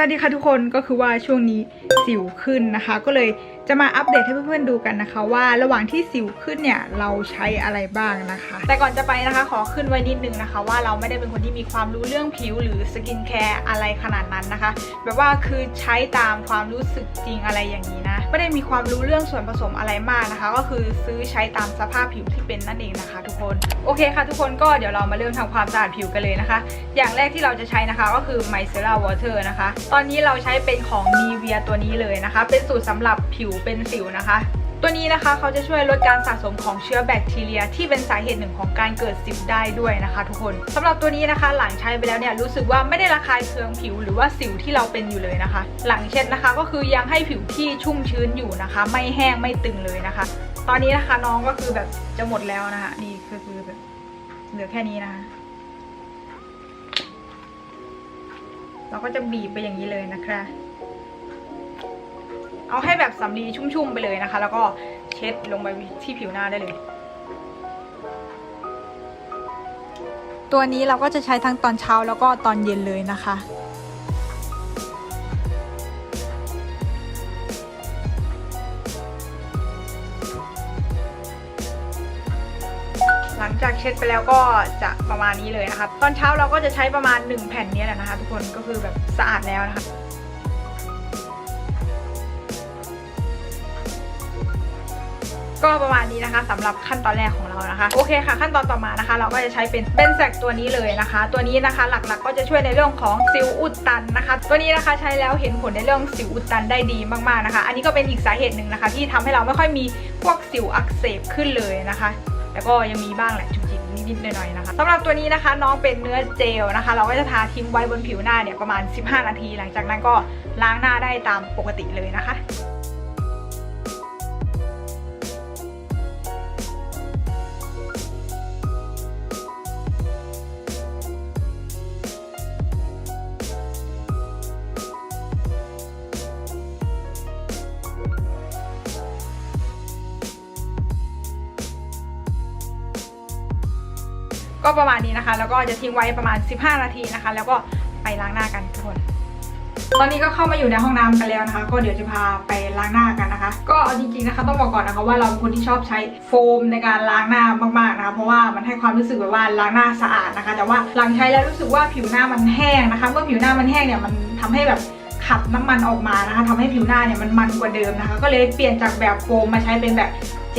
วัสดีค่ะทุกคนก็คือว่าช่วงนี้สิวขึ้นนะคะ ก็เลยจะมาอัปเดตให้เพื่อนๆดูกันนะคะ ว่าระหว่างที่สิวขึ้นเนี่ยเราใช้อะไรบ้างนะคะ แต่ก่อนจะไปนะคะขอขึ้นไว้นิดนึงนะคะ ว่าเราไม่ได้เป็นคนที่มีความรู้เรื่องผิวหรือสกินแคร์อะไรขนาดนั้นนะคะ แบบว่าคือใช้ตามความรู้สึกจริงอะไรอย่างนี้นะไม่ได้มีความรู้เรื่องส่วนผสมอะไรมากนะคะ ก็คือซื้อใช้ตามสภาพผิวที่เป็นนั่นเองนะคะ ทุกคนโอเคค่ะ ทุกคนก็เดี๋ยวเรามาเริ่มทำความสะอาดผิวกันเลยนะคะ อย่างแรกที่เราจะใช้นะคะก็คือ micellar water นะคะตอนนี้เราใช้เป็นของ Nivea ตัวนี้เลยนะคะ เป็นสูตรสำหรับผิวเป็นสิวนะคะ ตัวนี้นะคะเขาจะช่วยลดการสะสมของเชื้อแบคทีเรีย ที่เป็นสาเหตุหนึ่งของการเกิดสิวได้ด้วยนะคะ ทุกคนสำหรับตัวนี้นะคะหลังใช้ไปแล้วเนี่ยรู้สึกว่าไม่ได้ระคายเคืองผิวหรือว่าสิวที่เราเป็นอยู่เลยนะคะ หลังเช็ดนะคะก็คือยังให้ผิวที่ชุ่มชื้นอยู่นะคะ ไม่แห้งไม่ตึงเลยนะคะ ตอนนี้นะคะน้องก็คือแบบจะหมดแล้วนะคะนี่ก็คือแบบเหลือแค่นี้นะคะ เราก็จะบีบไปอย่างนี้เลยนะคะ เอาให้แบบสำลีชุ่มๆไปเลยนะคะ แล้วก็เช็ดลงไปที่ผิวหน้าได้เลย ตัวนี้เราก็จะใช้ทั้งตอนเช้าแล้วก็ตอนเย็นเลยนะคะ ลังจากเช็ดไปแล้วก็จะประมาณนี้เลยนะคะ ตอนเช้าเราก็จะใช้ประมาณ 1 แผ่นนี้แหละนะคะ ทุกคนก็คือแบบสะอาดแล้วนะคะก็ประมาณนี้นะคะสำหรับขั้นตอนแรกของเรานะคะ โอเคค่ะ ขั้นตอนต่อมานะคะ เราก็จะใช้เป็นเบนแซกตัวนี้เลยนะคะ ตัวนี้นะคะหลักๆ ก็จะช่วยในเรื่องของสิวอุดตันนะคะ ตัวนี้นะคะใช้แล้วเห็นผลในเรื่องสิวอุดตันได้ดีมากๆนะคะ อันนี้ก็เป็นอีกสาเหตุหนึ่งนะคะ ที่ทำให้เราไม่ค่อยมีพวกสิวอักเสบขึ้นเลยนะคะ แล้วก็ยังมีบ้างแหละจุกจิกนิดๆหน่อยๆนะคะสำหรับตัวนี้นะคะน้องเป็นเนื้อเจลนะคะ เราก็จะทาทิ้งไว้บนผิวหน้าเนี่ยประมาณ 15 นาที หลังจากนั้นก็ล้างหน้าได้ตามปกติเลยนะคะ ก็ประมาณนี้นะคะ แล้วก็จะทิ้งไว้ประมาณ 15 นาทีนะคะ แล้วก็ไปล้างหน้ากันทุกคน ตอนนี้ก็เข้ามาอยู่ในห้องน้ำกันแล้วนะคะ ก็เดี๋ยวจะพาไปล้างหน้ากันนะคะ ก็เอาจริงๆนะคะ ต้องบอกก่อนนะคะว่าเราเป็นคนที่ชอบใช้โฟมในการล้างหน้ามากๆนะคะ เพราะว่ามันให้ความรู้สึกแบบว่าล้างหน้าสะอาดนะคะ แต่ว่าหลังใช้แล้วรู้สึกว่าผิวหน้ามันแห้งนะคะ เมื่อผิวหน้ามันแห้งเนี่ยมันทำให้แบบขับน้ำมันออกมานะคะทำให้ผิวหน้าเนี่ยมันมันกว่าเดิมนะคะ ก็เลยเปลี่ยนจากแบบโฟมมาใช้เป็นแบบ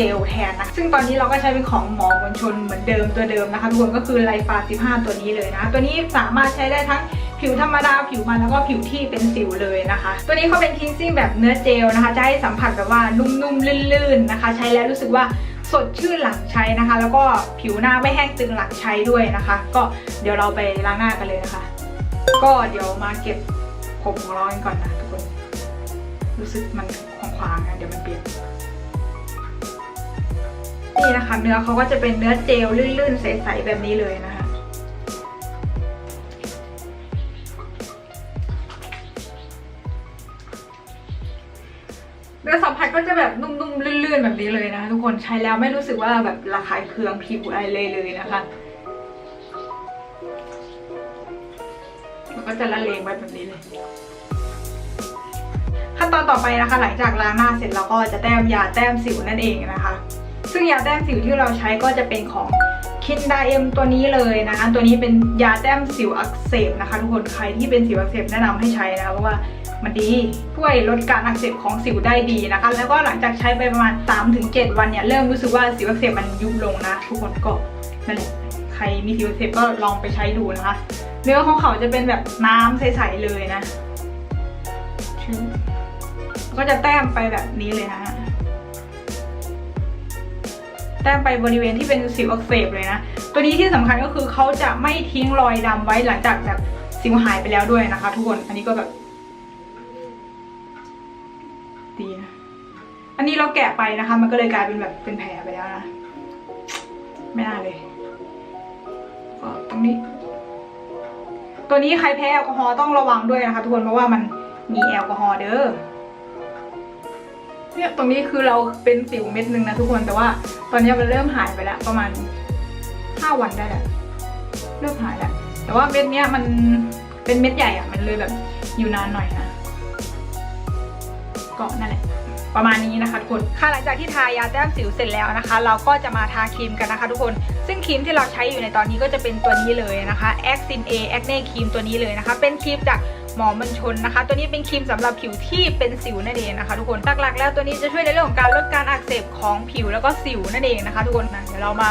เจลแทนนะ ซึ่งตอนนี้เราก็ใช้เป็นของหมอมวลชนเหมือนเดิมตัวเดิมนะคะทุกคนก็คือไลฟา15 ตัวนี้เลยนะ ตัวนี้สามารถใช้ได้ทั้งผิวธรรมดาผิวมันแล้วก็ผิวที่เป็นสิวเลยนะคะ ตัวนี้เขาเป็นคินซิ่งแบบเนื้อเจลนะคะจะให้สัมผัสแบบว่านุ่มๆลื่นๆนะคะ ใช้แล้วรู้สึกว่าสดชื่นหลังใช้นะคะ แล้วก็ผิวหน้าไม่แห้งตึงหลังใช้ด้วยนะคะ ก็เดี๋ยวเราไปล้างหน้ากันเลยนะคะ ก็เดี๋ยวมาเก็บผมของเรากันก่อนนะทุกคน รู้สึกมันขวางๆนะเดี๋ยวมันเปลี่ยน นี่นะคะ เนื้อเขาก็จะเป็นเนื้อเจลลื่นๆ ใสๆแบบนี้เลยนะคะเนื้อสัมผัสก็จะแบบนุ่มๆลื่นๆ แบบนี้เลยนะคะทุกคนใช้แล้วไม่รู้สึกว่าแบบระคายเคืองผิวอะไรเลยเลยนะคะแล้วก็จะละเลงไว้แบบนี้เลย ขั้นตอนต่อไปนะคะ หลังจากล้างหน้าเสร็จเราก็จะแต้มยาแต้มสิวนั่นเองนะคะ ซึ่งยาแต้มสิวที่เราใช้ก็จะเป็นของคินดาเอ็มตัวนี้เลยนะคะ ตัวนี้เป็นยาแต้มสิวอักเสบนะคะ ทุกคนใครที่เป็นสิวอักเสบแนะนำให้ใช้นะคะเพราะว่ามันดีช่วยลดการอักเสบของสิวได้ดีนะคะ แล้วก็หลังจากใช้ไปประมาณ 3-7 วันเนี่ยเริ่มรู้สึกว่าสิวอักเสบมันยุบลงนะ ทุกคนก็นั่นแหละใครมีสิวอักเสบก็ลองไปใช้ดูนะคะ เนื้อของเขาจะเป็นแบบน้ำใสๆเลยนะก็จะแต้มไปแบบนี้เลยนะฮะ ต้มไปบริเวณที่เป็นสิวอักเสบเลยนะ ตัวนี้ที่สำคัญก็คือเขาจะไม่ทิ้งรอยดำไว้หลังจากแบบสิวหายไปแล้วด้วยนะคะ ทุกคน อันนี้ก็แบบดีนะ อันนี้เราแกะไปนะคะ มันก็เลยกลายเป็นแบบเป็นแผลไปแล้วนะ ไม่น่าเลย ก็ตรงนี้ ตัวนี้ใครแพ้แอลกอฮอล์ต้องระวังด้วยนะคะ ทุกคน เพราะว่ามันมีแอลกอฮอล์เด้อ เนี่ยตรงนี้คือเราเป็นสิวเม็ดนึงนะทุกคนแต่ว่าตอนนี้มันเริ่มหายไปแล้วประมาณห้าวันได้แหล้วเริ่มหายแล้วแต่ว่าเม็ดเนี้ยมันเป็นเม็ดใหญ่อะมันเลยแบบอยู่นานหน่อยนะก็นั่นแหละประมาณนี้นะคะทุกคน ค่ะหลังจากที่ทายาแต้มสิวเสร็จแล้วนะคะ เราก็จะมาทาครีมกันนะคะ ทุกคน ซึ่งครีมที่เราใช้อยู่ในตอนนี้ก็จะเป็นตัวนี้เลยนะคะ a c t i n A Acne ครีมตัวนี้เลยนะคะ เป็นครีมจาก หมอมันชนนะคะ ตัวนี้เป็นครีมสำหรับผิวที่เป็นสิวนั่นเองนะคะ ทุกคนหลักๆ แล้วตัวนี้จะช่วยในเรื่องของการลดการอักเสบของผิวแล้วก็สิวนั่นเองนะคะ ทุกคนนะเดี๋ยวเรามา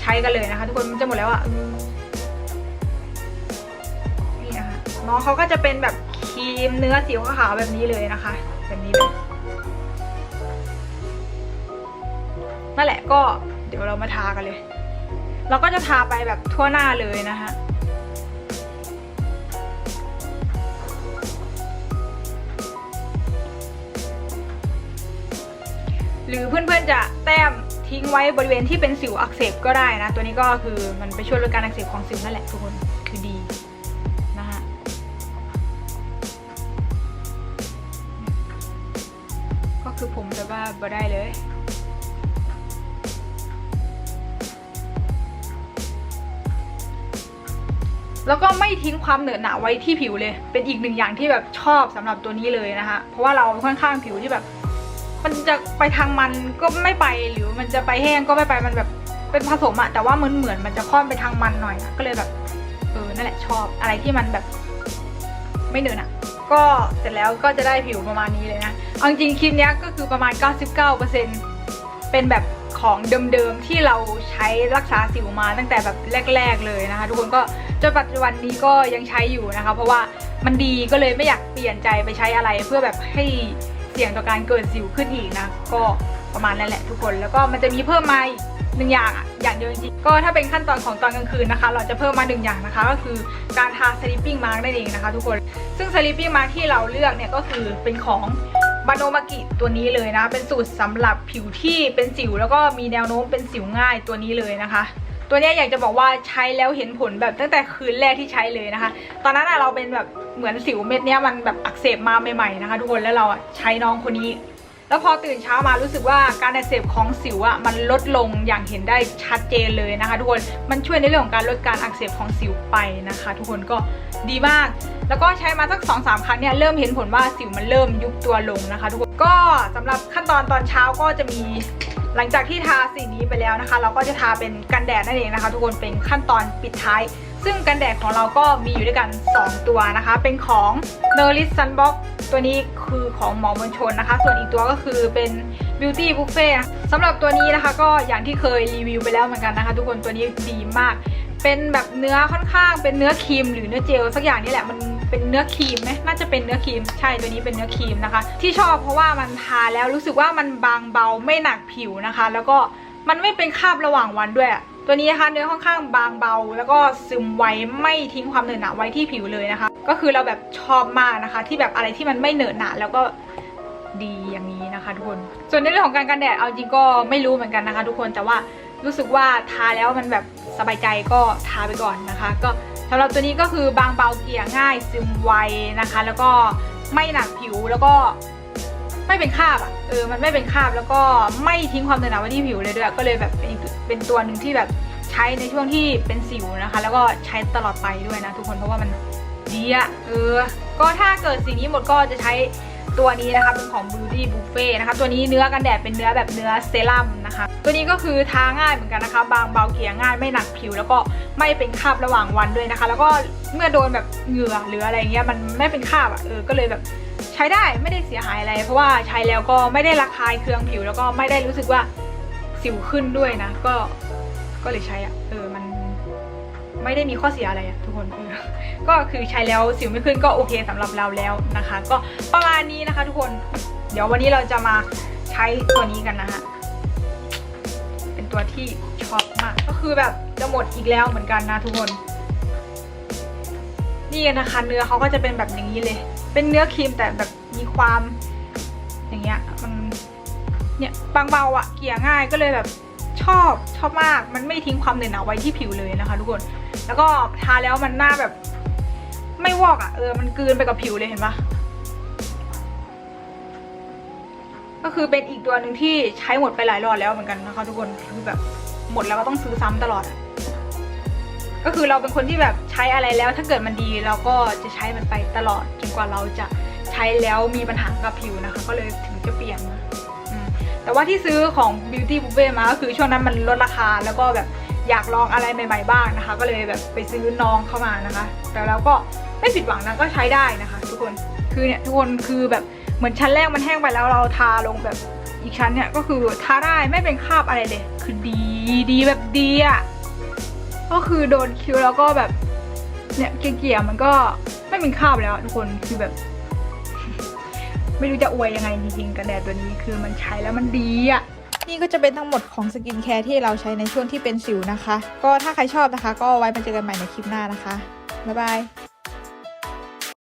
ใช้กันเลยนะคะ ทุกคนมันจะหมดแล้วอะนี่นะคะน้องเขาก็จะเป็นแบบครีมเนื้อสีขาวแบบนี้เลยนะคะ แบบนี้เลยนั่นแหละก็เดี๋ยวเรามาทากันเลย เราก็จะทาไปแบบทั่วหน้าเลยนะคะ หรือเพื่อนๆจะแต้มทิ้งไว้บริเวณที่เป็นสิวอักเสบก็ได้นะ ตัวนี้ก็คือมันไปช่วยลดการอักเสบของสิวนั่นแหละทุกคนคือดีนะคะก็คือผมจะว่าบ่ได้เลยแล้วก็ไม่ทิ้งความเหนอะหนะไว้ที่ผิวเลย เป็นอีกหนึ่งอย่างที่แบบชอบสำหรับตัวนี้เลยนะคะ เพราะว่าเราค่อนข้างผิวที่แบบ มันจะไปทางมันก็ไม่ไปหรือมันจะไปแห้งก็ไม่ไปมันแบบเป็นผสมอะแต่ว่ามันเหมือนมันจะค่อนไปทางมันหน่อยนะก็เลยแบบเออนั่นแหละชอบอะไรที่มันแบบ ไม่เหนอะนะก็เสร็จแล้วก็จะได้ผิวประมาณนี้เลยนะเอาจริงครีมเนี้ก็คือประมาณ 99%เป็นแบบของเดิมๆที่เราใช้รักษาสิวมาตั้งแต่แบบแรก ๆ เลยนะคะ ทุกคนก็จนปัจจุบันนี้ก็ยังใช้อยู่นะคะ เพราะว่ามันดีก็เลยไม่อยากเปลี่ยนใจไปใช้อะไรเพื่อแบบให้ สี่ยงต่อการเกิดสิวขึ้นอีกนะ ก็ประมาณนั้นแหละทุกคน แล้วก็มันจะมีเพิ่มมาหนึ่งอย่างอะอย่างเดียวจริงก็ถ้าเป็นขั้นตอนของตอนกลางคืนนะคะ เราจะเพิ่มมาหนึ่งอย่างนะคะ ก็คือการทา sleeping mask นั่นเองนะคะ ทุกคน ซึ่ง sleeping mask ที่เราเลือกเนี่ยก็คือเป็นของบานโนมากิตัวนี้เลยนะ เป็นสูตรสำหรับผิวที่เป็นสิว แล้วก็มีแนวโน้มเป็นสิวง่ายตัวนี้เลยนะคะ ตัวนี้อยากจะบอกว่าใช้แล้วเห็นผลแบบตั้งแต่คืนแรกที่ใช้เลยนะคะ ตอนนั้นอะเราเป็นแบบเหมือนสิวเม็ดเนี้ยมันแบบอักเสบมาใหม่ๆนะคะ ทุกคนแล้วเราอะใช้น้องคนนี้แล้วพอตื่นเช้ามารู้สึกว่าการอักเสบของสิวอะมันลดลงอย่างเห็นได้ชัดเจนเลยนะคะ ทุกคนมันช่วยในเรื่องของการลดการอักเสบของสิวไปนะคะ ทุกคนก็ดีมาก แล้วก็ใช้มาสัก2อสามครั้งเนี่ยเริ่มเห็นผลว่าสิวมันเริ่มยุบตัวลงนะคะ ทุกคนก็สำหรับขั้นตอนตอนเช้าก็จะมี หลังจากที่ทาสีนี้ไปแล้วนะคะ เราก็จะทาเป็นกันแดดนั่นเองนะคะ ทุกคนเป็นขั้นตอนปิดท้าย ซึ่งกันแดดของเราก็มีอยู่ด้วยกัน 2 ตัวนะคะ เป็นของ n e r l i s Sunbox ตัวนี้คือของหมอมนชนนะคะ ส่วนอีกตัวก็คือเป็น Beauty Buffet สำหรับตัวนี้นะคะก็อย่างที่เคยรีวิวไปแล้วเหมือนกันนะคะ ทุกคนตัวนี้ดีมาก เป็นแบบเนื้อค่อนข้างเป็นเนื้อครีมหรือเนื้อเจลสักอย่างนี่แหละมัน เป็นเนื้อครีมไหมน่าจะเป็นเนื้อครีม ใช่ตัวนี้เป็นเนื้อครีมนะคะ ที่ชอบเพราะว่ามันทาแล้วรู้สึกว่ามันบางเบาไม่หนักผิวนะคะ แล้วก็มันไม่เป็นคราบระหว่างวันด้วยตัวนี้นะคะเนื้อค่อนข้างบางเบา แล้วก็ซึมไวไม่ทิ้งความเหนอะหนะไว้ที่ผิวเลยนะคะ ก็คือเราแบบชอบมากนะคะ ที่แบบอะไรที่มันไม่เหนอะหนะแล้วก็ดีอย่างนี้นะคะ ทุกคนส่วนในเรื่องของการกันแดดเอาจริงก็ไม่รู้เหมือนกันนะคะ ทุกคนแต่ว่ารู้สึกว่าทาแล้วมันแบบ สบายใจก็ทาไปก่อนนะคะ ก็สำหรับตัวนี้ก็คือบางเบาเกลี่ยง่ายซึมไวนะคะ แล้วก็ไม่หนักผิวแล้วก็ไม่เป็นคราบอะเออมันไม่เป็นคราบแล้วก็ไม่ทิ้งความเหนอะหนะไว้ที่ผิวเลยด้วยก็เลยแบบเป็นเป็นตัวหนึ่งที่แบบใช้ในช่วงที่เป็นสิวนะคะ แล้วก็ใช้ตลอดไปด้วยนะทุกคนเพราะว่ามันดีอะเออ ก็ถ้าเกิดสิ่งนี้หมดก็จะใช้ ตัวนี้นะคะเป็นของ Beauty Buffet นะคะ ตัวนี้เนื้อกันแดดเป็นเนื้อแบบเนื้อเซรั่มนะคะ ตัวนี้ก็คือทาง่ายเหมือนกันนะคะ บางเบาเกลี่ยง่ายไม่หนักผิว แล้วก็ไม่เป็นคราบระหว่างวันด้วยนะคะ แล้วก็เมื่อโดนแบบเหงื่อหรืออะไรเงี้ยมันไม่เป็นคราบอะเออก็เลยแบบใช้ได้ไม่ได้เสียหายอะไร เพราะว่าใช้แล้วก็ไม่ได้ระคายเคืองผิว แล้วก็ไม่ได้รู้สึกว่าสิวขึ้นด้วยนะ ก็ก็เลยใช้อะเออมัน ไม่ได้มีข้อเสียอะไรทุกคน ก็คือใช้แล้วสิวไม่ขึ้นก็โอเคสำหรับเราแล้วนะคะ ก็ประมาณนี้นะคะ ทุกคน เดี๋ยววันนี้เราจะมาใช้ตัวนี้กันนะฮะเป็นตัวที่ชอบมาก ก็คือแบบจะหมดอีกแล้วเหมือนกันนะทุกคน นี่นะคะเนื้อเขาก็จะเป็นแบบอย่างนี้เลย เป็นเนื้อครีมแต่แบบมีความอย่างเงี้ยมันเนี่ยบางเบาอะเกลี่ยง่ายก็เลยแบบ ชอบชอบมากมันไม่ทิ้งความเหนอะหนะไว้ที่ผิวเลยนะคะ ทุกคนแล้วก็ทาแล้วมันหน้าแบบ ไม่วอกอะเออมันกลืนไปกับผิวเลยเห็นปะก็คือเป็นอีกตัวหนึ่งที่ใช้หมดไปหลายรอบแล้วเหมือนกันนะคะ ทุกคนคือแบบหมดแล้วก็ต้องซื้อซ้ำตลอดก็คือเราเป็นคนที่แบบใช้อะไรแล้ว ถ้าเกิดมันดีเราก็จะใช้มันไปตลอดจนกว่าเราจะใช้แล้วมีปัญหากับผิวนะคะ ก็เลยถึงจะเปลี่ยนมา แต่ว่าที่ซื้อของ Beauty Buffet มาก็คือช่วงนั้นมันลดราคาแล้วก็แบบอยากลองอะไรใหม่ ๆ บ้างนะคะ ก็เลยแบบไปซื้อน้องเข้ามานะคะ แต่แล้วก็ไม่ผิดหวังนะก็ใช้ได้นะคะ ทุกคนคือเนี่ยทุกคนคือแบบเหมือนชั้นแรกมันแห้งไปแล้วเราทาลงแบบอีกชั้นเนี่ยก็คือทาได้ไม่เป็นคราบอะไรเลย คือดีดีแบบดีอะก็คือโดนคิ้วแล้วก็แบบเนี่ยเกลี่ยมันก็ไม่เป็นคราบแล้วทุกคนคือแบบ ไม่รู้จะอวยยังไงจริงๆกันแดดตัวนี้คือมันใช้แล้วมันดีอะนี่ก็จะเป็นทั้งหมดของสกินแคร์ที่เราใช้ในช่วงที่เป็นสิวนะคะ ก็ถ้าใครชอบนะคะ ก็ไว้มาเจอกันใหม่ในคลิปหน้านะคะ บ๊ายบาย